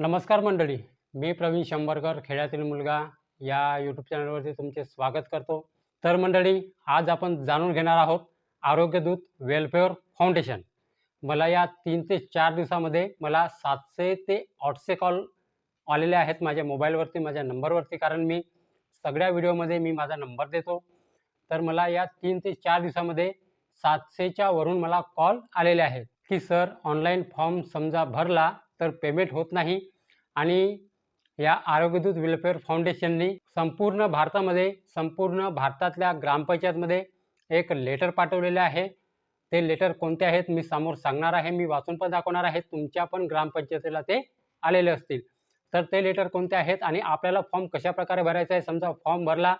नमस्कार मंडळी मी प्रवीण शंभरकर खेड्यातील मुलगा या यूट्यूब चॅनलवरती तुमचे स्वागत करतो. तर मंडळी आज आपण जाणून घेणार आहोत आरोग्यदूत वेलफेअर फाउंडेशन. मला या तीन ते चार दिवसामध्ये मला सातशे ते आठशे कॉल आलेले आहेत माझ्या मोबाईलवरती माझ्या नंबरवरती कारण मी सगळ्या व्हिडिओमध्ये मी माझा नंबर देतो. तर मला या तीन ते चार दिवसामध्ये सातशेच्या वरून मला कॉल आलेले आहेत की सर ऑनलाईन फॉर्म समजा भरला तर पेमेंट होत नाही आणि या आरोग्यदूत वेलफेअर फाउंडेशननी संपूर्ण भारतामध्ये संपूर्ण भारतातल्या ग्रामपंचायतमध्ये एक लेटर पाठवलेले आहे. ते लेटर कोणते आहेत मी समोर सांगणार आहे मी वाचून पण दाखवणार आहे. तुमच्या पण ग्रामपंचायतीला ते आलेले असतील. तर ते लेटर कोणते आहेत आणि आपल्याला फॉर्म कशाप्रकारे भरायचा आहे? समजा फॉर्म भरला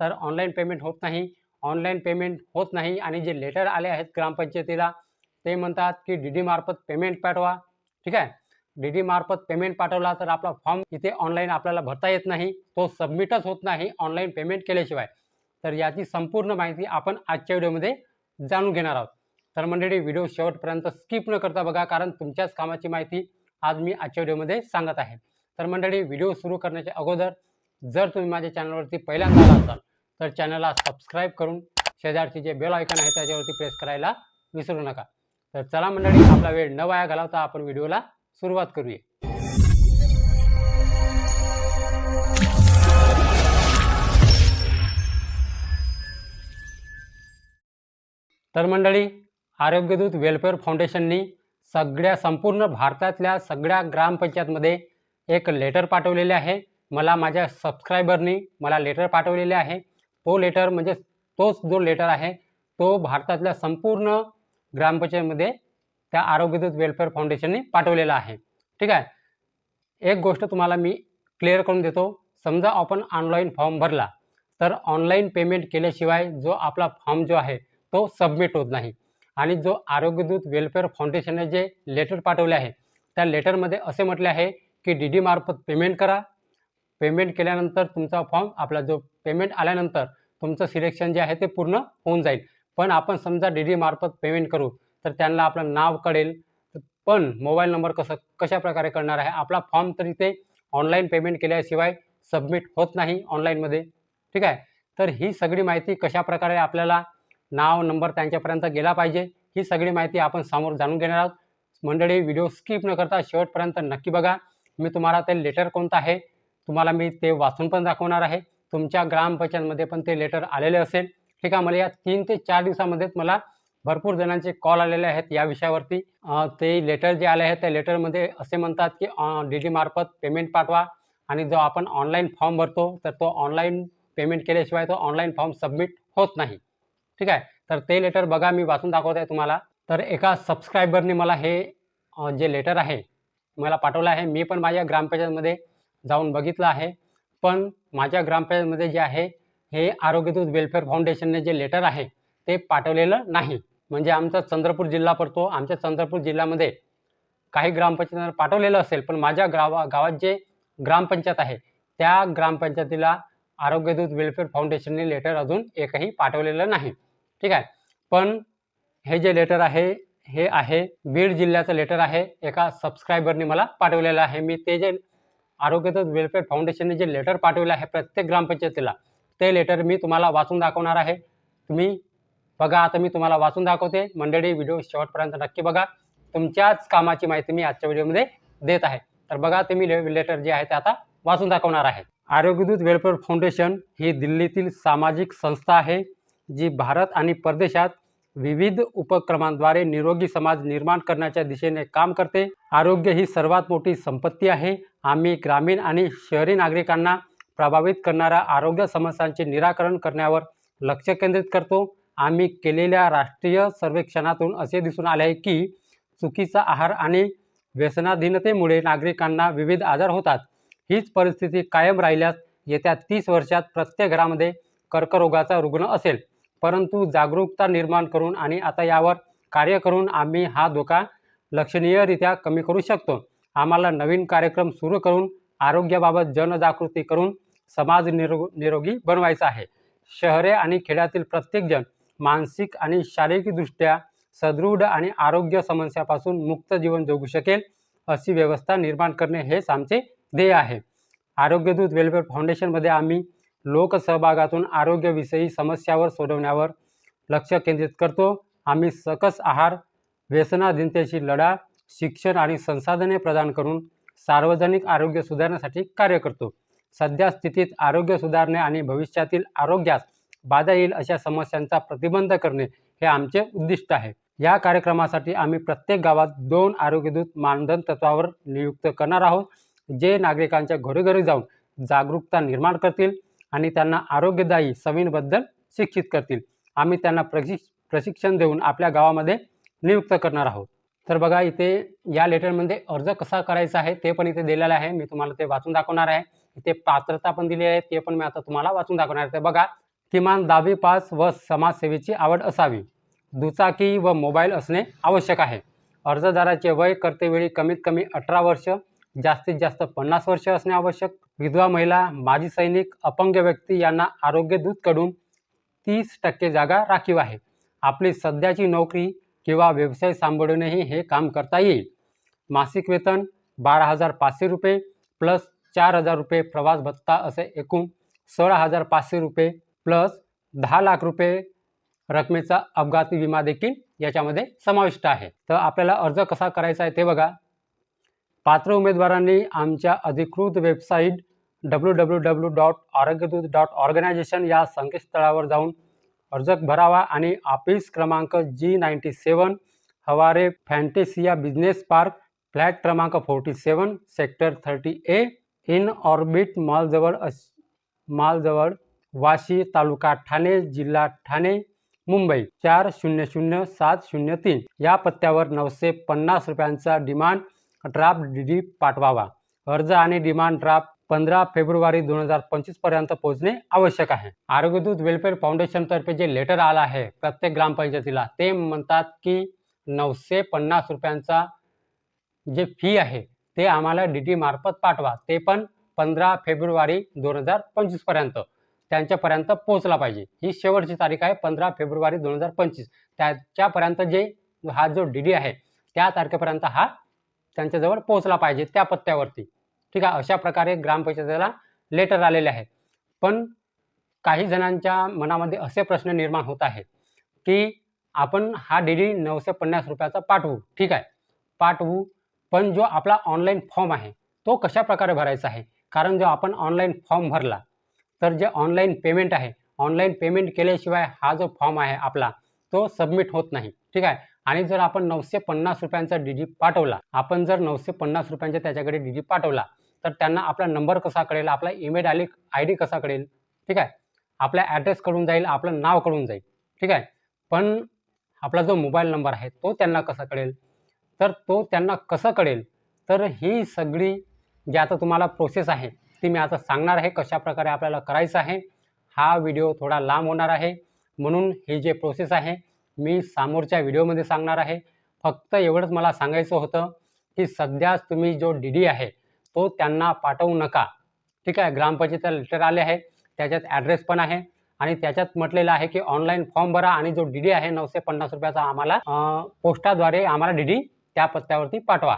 तर ऑनलाईन पेमेंट होत नाही. ऑनलाईन पेमेंट होत नाही आणि जे लेटर आले आहेत ग्रामपंचायतीला ते म्हणतात की डी डीमार्फत पेमेंट पाठवा. ठीक आहे? डी डी मार्फत पेमेंट पाठवला तर आपला फॉर्म इथे ऑनलाईन आपल्याला भरता येत नाही. तो सबमिटच होत नाही ऑनलाईन पेमेंट केल्याशिवाय. तर याची संपूर्ण माहिती आपण आजच्या व्हिडिओमध्ये जाणून घेणार आहोत. तर मंडळी व्हिडिओ शेवटपर्यंत स्किप न करता बघा कारण तुमच्याच कामाची माहिती आज मी आजच्या व्हिडिओमध्ये सांगत आहे. तर मंडळी व्हिडिओ सुरू करण्याच्या अगोदर जर तुम्ही माझ्या चॅनलवरती पहिल्यांदा आला असाल तर चॅनलला सबस्क्राईब करून शेजारची जे बेल आयकन आहे त्याच्यावरती प्रेस करायला विसरू नका. तर चला मंडळी आपला वेळ न वाया घालवता आपण व्हिडिओला सुरुवात करूया. तर मंडळी आरोग्यदूत वेलफेअर फाउंडेशननी सगळ्या संपूर्ण भारतातल्या सगळ्या ग्रामपंचायतमध्ये एक लेटर पाठवलेले आहे. मला माझ्या सबस्क्रायबरनी मला लेटर पाठवलेले आहे. तो लेटर म्हणजे तोच जो लेटर आहे तो भारतातल्या संपूर्ण ग्रामपंचायतमध्ये त्या आरोग्यदूत वेलफेअर फाउंडेशनने पाठवलेला आहे. ठीक आहे? एक गोष्ट तुम्हाला मी क्लिअर करून देतो. समजा आपण ऑनलाईन फॉर्म भरला तर ऑनलाईन पेमेंट केल्याशिवाय जो आपला फॉर्म जो आहे तो सबमिट होत नाही. आणि जो आरोग्यदूत वेलफेअर फाउंडेशनने जे लेटर पाठवले आहे त्या लेटरमध्ये असे म्हटले आहे की डी डी मार्फत पेमेंट करा. पेमेंट केल्यानंतर तुमचा फॉर्म आपला जो पेमेंट आल्यानंतर तुमचं सिलेक्शन जे आहे ते पूर्ण होऊन जाईल. पण आपण समजा डी डी मार्फत पेमेंट करू तर त्यांना आपलं नाव कळेल. पण मोबाईल नंबर कसं कशा प्रकारे कळणार आहे आपला फॉर्म तरी ते ऑनलाईन पेमेंट केल्याशिवाय सबमिट होत नाही ऑनलाईनमध्ये ठीक आहे? तर ही सगळी माहिती कशा प्रकारे आपल्याला नाव नंबर त्यांच्यापर्यंत गेला पाहिजे ही सगळी माहिती आपण समोर जाणून घेणार आहोत. मंडळी व्हिडिओ स्किप न करता शेवटपर्यंत नक्की बघा. मी तुम्हाला ते लेटर कोणतं आहे तुम्हाला मी ते वाचून पण दाखवणार आहे. तुमच्या ग्रामपंचायतमध्ये पण ते लेटर आलेले असेल. ठीक आहे मला या तीन ते चार दिवसामध्येच मला भरपूर जणांचे कॉल आलेले आहेत या विषयावरती. ते लेटर जे आले आहेत त्या लेटरमध्ये असे म्हणतात की डी डी मार्फत पेमेंट पाठवा आणि जो आपण ऑनलाईन फॉर्म भरतो तर तो ऑनलाईन पेमेंट केल्याशिवाय तो ऑनलाईन फॉर्म सबमिट होत नाही. ठीक आहे? तर ते लेटर बघा मी वाचून दाखवत आहे तुम्हाला. तर एका सबस्क्रायबरने मला हे जे लेटर आहे मला पाठवलं आहे. मी पण माझ्या ग्रामपंचायतमध्ये जाऊन बघितलं आहे. पण माझ्या ग्रामपंचायतमध्ये जे आहे हे आरोग्यदूत वेलफेअर फाउंडेशनने जे लेटर आहे ते पाठवलेलं नाही. म्हणजे आमचा चंद्रपूर जिल्हा पडतो. आमच्या चंद्रपूर जिल्ह्यामध्ये काही ग्रामपंचायतींना पाठवलेलं असेल पण माझ्या गावा गावात जे ग्रामपंचायत आहे त्या ग्रामपंचायतीला आरोग्यदूत वेलफेअर फाउंडेशनने लेटर अजून एकही पाठवलेलं नाही. ठीक आहे? पण हे जे लेटर आहे हे आहे बीड जिल्ह्याचं लेटर आहे एका सबस्क्रायबरने मला पाठवलेलं आहे. मी ते जे आरोग्यदूत वेलफेअर फाउंडेशनने जे लेटर पाठवलं आहे प्रत्येक ग्रामपंचायतीला ते लेटर मी तुम्हाला वाचून दाखवणार आहे. तुम्ही बघा आता मी तुम्हाला वाचून दाखवते. मंडळी व्हिडिओ शेवटपर्यंत नक्की बघा. तुमच्याच कामाची माहिती मी आजच्या व्हिडिओमध्ये देत आहे. तर बघा ते मी लेटर जे आहे ते आता वाचून दाखवणार आहे. आरोग्यदूत वेलफेअर फाउंडेशन ही दिल्लीतील सामाजिक संस्था आहे जी भारत आणि परदेशात विविध उपक्रमांद्वारे निरोगी समाज निर्माण करण्याच्या दिशेने काम करते. आरोग्य ही सर्वात मोठी संपत्ती आहे. आम्ही ग्रामीण आणि शहरी नागरिकांना प्रभावित करणाऱ्या आरोग्य समस्यांचे निराकरण करण्यावर लक्ष केंद्रित करतो. आम्ही केलेल्या राष्ट्रीय सर्वेक्षणातून असे दिसून आले आहे की चुकीचा आहार आणि व्यसनाधीनतेमुळे नागरिकांना विविध आजार होतात. हीच परिस्थिती कायम राहिल्यास येत्या तीस वर्षात प्रत्येक घरामध्ये कर्करोगाचा रुग्ण असेल. परंतु जागरूकता निर्माण करून आणि आता यावर कार्य करून आम्ही हा धोका लक्षणीयरित्या कमी करू शकतो. आम्हाला नवीन कार्यक्रम सुरू करून आरोग्याबाबत जनजागृती करून समाज निरो निरोगी बनवायचा आहे. शहरे आणि खेड्यातील प्रत्येकजण मानसिक आणि शारीरिकदृष्ट्या सदृढ आणि आरोग्य समस्यापासून मुक्त जीवन जगू शकेल अशी व्यवस्था निर्माण करणे हेच आमचे ध्येय आहे. आरोग्यदूत वेलफेअर फाउंडेशनमध्ये आम्ही लोकसहभागातून आरोग्यविषयी समस्यावर सोडवण्यावर लक्ष केंद्रित करतो. आम्ही सकस आहार व्यसनाधीनतेशी लढा शिक्षण आणि संसाधने प्रदान करून सार्वजनिक आरोग्य सुधारण्यासाठी कार्य करतो. सध्या स्थितीत आरोग्य सुधारणे आणि भविष्यातील आरोग्यास बाधा येईल अशा समस्यांचा प्रतिबंध करणे हे आमचे उद्दिष्ट आहे. या कार्यक्रमासाठी आम्ही प्रत्येक गावात दोन आरोग्यदूत मानधन तत्वावर नियुक्त करणार आहोत जे नागरिकांच्या घरोघरी जाऊन जागरूकता निर्माण करतील आणि त्यांना आरोग्यदायी सवयींबद्दल शिक्षित करतील. आम्ही त्यांना प्रशिक्ष प्रशिक्षण देऊन आपल्या गावामध्ये नियुक्त करणार आहोत. तर बघा इथे या लेटरमध्ये अर्ज कसा करायचा आहे ते पण इथे दिलेलं आहे. मी तुम्हाला ते वाचून दाखवणार आहे. इथे पात्रता पण दिली आहे ते पण मी आता तुम्हाला वाचून दाखवणार आहे. तर बघा किमान दहावी पास व समाजसेवेची आवड असावी. दुचाकी व मोबाईल असणे आवश्यक आहे. अर्जदाराचे वय करतेवेळी कमीत कमी अठरा वर्ष जास्तीत जास्त पन्नास वर्ष असणे आवश्यक. विधवा महिला माजी सैनिक अपंग व्यक्ती यांना आरोग्यदूतकडून तीस टक्के जागा राखीव आहे. आपली सध्याची नोकरी किंवा व्यवसाय सांभाळूनही हे काम करता येईल. मासिक वेतन बारा हजार पाचशे रुपये प्लस चार हजार रुपये प्रवास भत्ता असे एकूण सोळा हजार पाचशे रुपये प्लस दहा लाख रुपये रकमेचा अपघाती विमा देखील याच्यामध्ये समाविष्ट आहे. तर आपल्याला अर्ज कसा करायचा आहे ते बघा. पात्र उमेदवारांनी आमच्या अधिकृत website W W W dot Arogyadoot dot organisation या संकेतस्थळावर जाऊन अर्ज भरावा आणि ऑफिस क्रमांक G ninety seven Haware Fantasia business park flat क्रमांक forty seven sector thirty A Inorbit मॉलजवळ अस मॉलजवळ वाशी तालुका ठाणे जिल्हा ठाणे मुंबई. चार शून्य शून्य सात शून्य तीन. या पत्त्यावर नऊशे पन्नास रुपयांचा डिमांड ड्राफ्ट डी डी पाठवावा. अर्ज आणि डिमांड ड्राफ्ट पंधरा फेब्रुवारी दोन हजार पंचवीसपर्यंत पोहोचणे आवश्यक आहे. आरोग्यदूत वेलफेअर फाउंडेशन तर्फे जे लेटर आलं आहे प्रत्येक ग्रामपंचायतीला ते म्हणतात की नऊशे पन्नास रुपयांचा जे फी आहे ते आम्हाला डी टी मार्फत पाठवा. ते पण पंधरा फेब्रुवारी दोन हजार पंचवीसपर्यंत त्यांच्यापर्यंत पोहोचला पाहिजे. ही शेवटची तारीख आहे पंधरा फेब्रुवारी दोन हजार पंचवीस. त्याच्यापर्यंत जे हा जो डी डी आहे त्या तारखेपर्यंत हा त्यांच्याजवळ पोहोचला पाहिजे त्या पत्त्यावरती. ठीक आहे अशा प्रकारे ग्रामपंचायतीला लेटर आलेले आहे पण काही जणांच्या मनामध्ये असे प्रश्न निर्माण होत आहे की आपण हा डी डी नऊशे पन्नास रुपयाचा पाठवू. ठीक आहे पाठवू. पण जो आपला ऑनलाईन फॉर्म आहे तो कशा प्रकारे भरायचा आहे? कारण जो आपण ऑनलाईन फॉर्म भरला तर जे ऑनलाईन पेमेंट आहे ऑनलाईन पेमेंट केल्याशिवाय हा जो फॉर्म आहे आपला तो सबमिट होत नाही. ठीक आहे? आणि जर आपण नऊशे पन्नास रुपयांचा डी डी पाठवला आपण जर नऊशे पन्नास रुपयांचा त्याच्याकडे डी डी पाठवला तर त्यांना आपला नंबर कसा कळेल? आपला ईमेल आली आय डी कसा कळेल? ठीक आहे? आपल्या ॲड्रेस कळून जाईल आपलं नाव कळून जाईल. ठीक आहे? पण आपला जो मोबाईल नंबर आहे तो त्यांना कसा कळेल? तर तो त्यांना कसं कळेल? तर ही सगळी जी आता तुम्हाला प्रोसेस आहे ती मी आता सांगणार आहे कशा प्रकारे आपल्याला करायचं आहे. हा व्हिडिओ थोडा लांब होणार आहे. म्हणून ही जे प्रोसेस आहे मी समोरच्या व्हिडिओमध्ये सांगणार आहे. फक्त एवढंच मला सांगायचं होतं की सध्याच तुम्ही जो डी डी आहे तो त्यांना पाठवू नका. ठीक आहे ग्रामपंचायतीला लेटर आले आहे त्याच्यात ॲड्रेस पण आहे आणि त्याच्यात म्हटलेलं आहे की ऑनलाईन फॉर्म भरा आणि जो डी डी आहे नऊशे पन्नास रुपयाचा आम्हाला पोस्टाद्वारे आम्हाला डी डी त्या पत्त्यावरती पाठवा.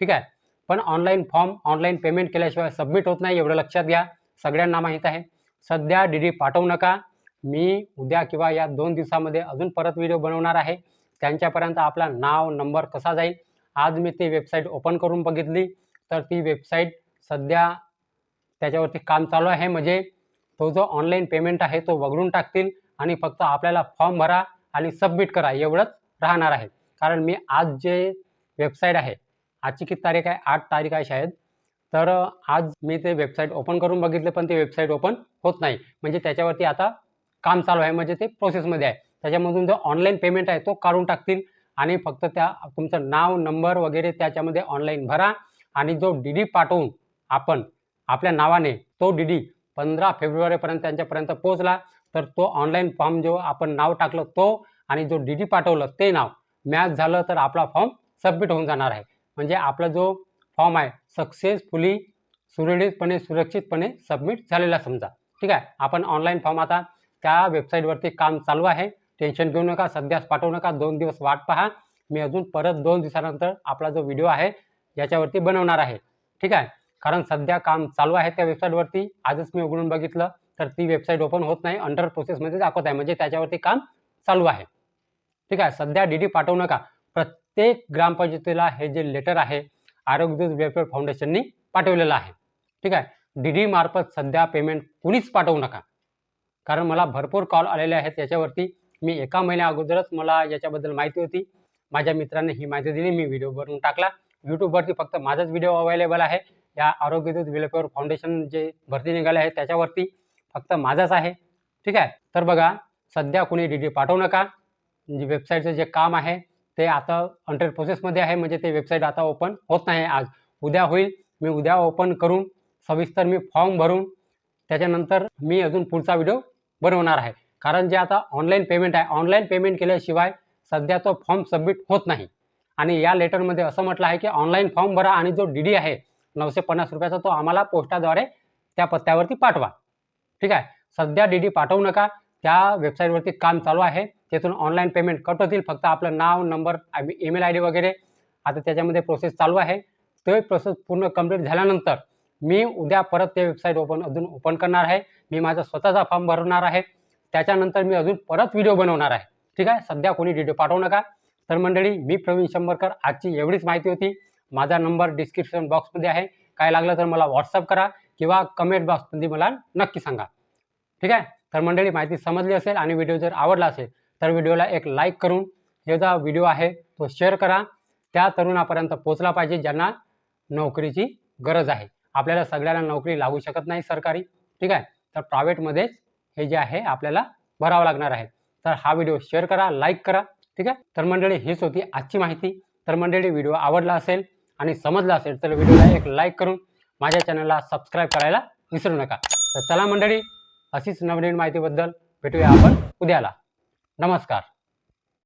ठीक आहे? पण ऑनलाईन फॉर्म ऑनलाईन पेमेंट केल्याशिवाय सबमिट होत नाही एवढं लक्षात घ्या. सगळ्यांना माहीत आहे. सध्या डी डी पाठवू नका. मी उद्या किंवा या दोन दिवसामध्ये अजून परत व्हिडिओ बनवणार आहे. त्यांच्यापर्यंत आपला नाव नंबर कसा जाईल? आज मी ती वेबसाईट ओपन करून बघितली. तर ती वेबसाईट सध्या त्याच्यावरती काम चालू आहे. म्हणजे तो जो ऑनलाईन पेमेंट आहे तो वगळून टाकतील आणि फक्त आपल्याला फॉर्म भरा आणि सबमिट करा. एवढंच राहणार आहे. कारण मी आज जे वेबसाईट आहे आजची किती तारीख आहे? आठ तारीख आहे शायद तर आज मी ते वेबसाईट ओपन करून बघितले पण ते वेबसाईट ओपन होत नाही. म्हणजे त्याच्यावरती आता काम चालू आहे. म्हणजे ते प्रोसेसमध्ये आहे. त्याच्यामधून जो ऑनलाईन पेमेंट आहे तो काढून टाकतील. आणि फक्त त्या तुमचं नाव नंबर वगैरे त्याच्यामध्ये ऑनलाईन भरा. आणि जो डी डी पाठवून आपण आपल्या नावाने तो डी डी पंधरा फेब्रुवारीपर्यंत त्यांच्यापर्यंत पोहोचला तर तो ऑनलाईन फॉर्म जो आपण नाव टाकलं तो आणि जो डी डी पाठवलं ते नाव मॅच झालं तर आपला फॉर्म सबमिट होऊन जाणार आहे. म्हणजे आपला जो फॉर्म आहे सक्सेसफुली सुरळीतपणे सुरक्षितपणे सबमिट झालेला समजा. ठीक आहे? आपण ऑनलाईन फॉर्म आता त्या वेबसाईटवरती काम चालू आहे. टेन्शन घेऊ नका सध्याच पाठवू नका दोन दिवस वाट पहा. मी अजून परत दोन दिवसानंतर आपला जो व्हिडिओ आहे याच्यावरती बनवणार आहे. ठीक आहे? कारण सध्या काम चालू आहे त्या वेबसाईटवरती आजच मी उघडून बघितलं तर ती वेबसाईट ओपन होत नाही. अंडर प्रोसेसमध्ये दाखवत आहे. म्हणजे त्याच्यावरती काम चालू आहे. ठीक आहे? सध्या डी डी पाठवू नका. प्रत्येक ग्रामपंचायतीला हे जे लेटर आहे आरोग्यदूत वेलफेअर फाउंडेशननी पाठवलेलं आहे. ठीक आहे? डी डी मार्फत सध्या पेमेंट कुणीच पाठवू नका. कारण मला भरपूर कॉल आलेले आहेत याच्यावरती. मी एका महिन्या अगोदरच मला याच्याबद्दल माहिती होती. माझ्या मित्रांनी ही माहिती दिली मी व्हिडिओ बनवून टाकला. यूट्यूबवरती फक्त माझाच व्हिडिओ अवेलेबल आहे. या आरोग्यदूत वेलफेअर फाउंडेशन जे भरती निघाले आहे त्याच्यावरती फक्त माझाच आहे. ठीक आहे? तर बघा सध्या कुणी डी डी पाठवू नका. जे वेबसाईटचं जे काम आहे ते आता अंडर प्रोसेसमध्ये आहे म्हणजे ते वेबसाईट आता ओपन होत नाही आज. उद्या होईल. मी उद्या ओपन करून सविस्तर मी फॉर्म भरून त्याच्यानंतर मी अजून पुढचा व्हिडिओ बनवणार आहे. कारण जे आता ऑनलाईन पेमेंट आहे ऑनलाईन पेमेंट केल्याशिवाय सध्या तो फॉर्म सबमिट होत नाही. आणि या लेटरमध्ये असं म्हटलं आहे की ऑनलाईन फॉर्म भरा आणि जो डी डी आहे नऊशे पन्नास रुपयाचा तो आम्हाला पोस्टाद्वारे त्या पत्त्यावरती पाठवा. ठीक आहे? सध्या डी डी पाठवू नका. त्या वेबसाईटवरती काम चालू आहे. तिथून ऑनलाईन पेमेंट कट होतील फक्त आपलं नाव नंबर ईमेल आय डी वगैरे. आता त्याच्यामध्ये प्रोसेस चालू आहे. ते प्रोसेस पूर्ण कंप्लीट झाल्यानंतर मी उद्या परत ते वेबसाईट ओपन अजून ओपन करणार आहे. मी माझा स्वतःचा फॉर्म भरवणार आहे. त्याच्यानंतर मी अजून परत व्हिडिओ बनवणार आहे. ठीक आहे? सध्या कोणी व्हिडिओ पाठवू नका. तर मंडळी मी प्रवीण शंभरकर. आजची एवढीच माहिती होती. माझा नंबर डिस्क्रिप्शन बॉक्समध्ये आहे. काय लागलं तर मला व्हॉट्सअप करा किंवा कमेंट बॉक्समध्ये मला नक्की सांगा. ठीक आहे? तर मंडळी माहिती समजली असेल आणि व्हिडिओ जर आवडला असेल तर व्हिडिओला एक लाईक करून हे जो व्हिडिओ आहे तो शेअर करा. त्या तरुणापर्यंत पोचला पाहिजे ज्यांना नोकरीची गरज आहे. आपल्याला सगळ्यांना नोकरी लागू शकत नाही सरकारी. ठीक आहे? तर प्रायव्हेटमध्येच हे जे आहे आपल्याला भरावं लागणार आहे. तर हा व्हिडिओ शेअर करा लाईक करा. ठीक आहे? तर मंडळी हीच होती आजची माहिती. तर मंडळी व्हिडिओ आवडला असेल आणि समजला असेल तर व्हिडिओला एक लाईक करून माझ्या चॅनलला सबस्क्राईब करायला विसरू नका. तर चला मंडळी अशीच नवनवीन माहितीबद्दल भेटूया आपण उद्याला. नमस्कार.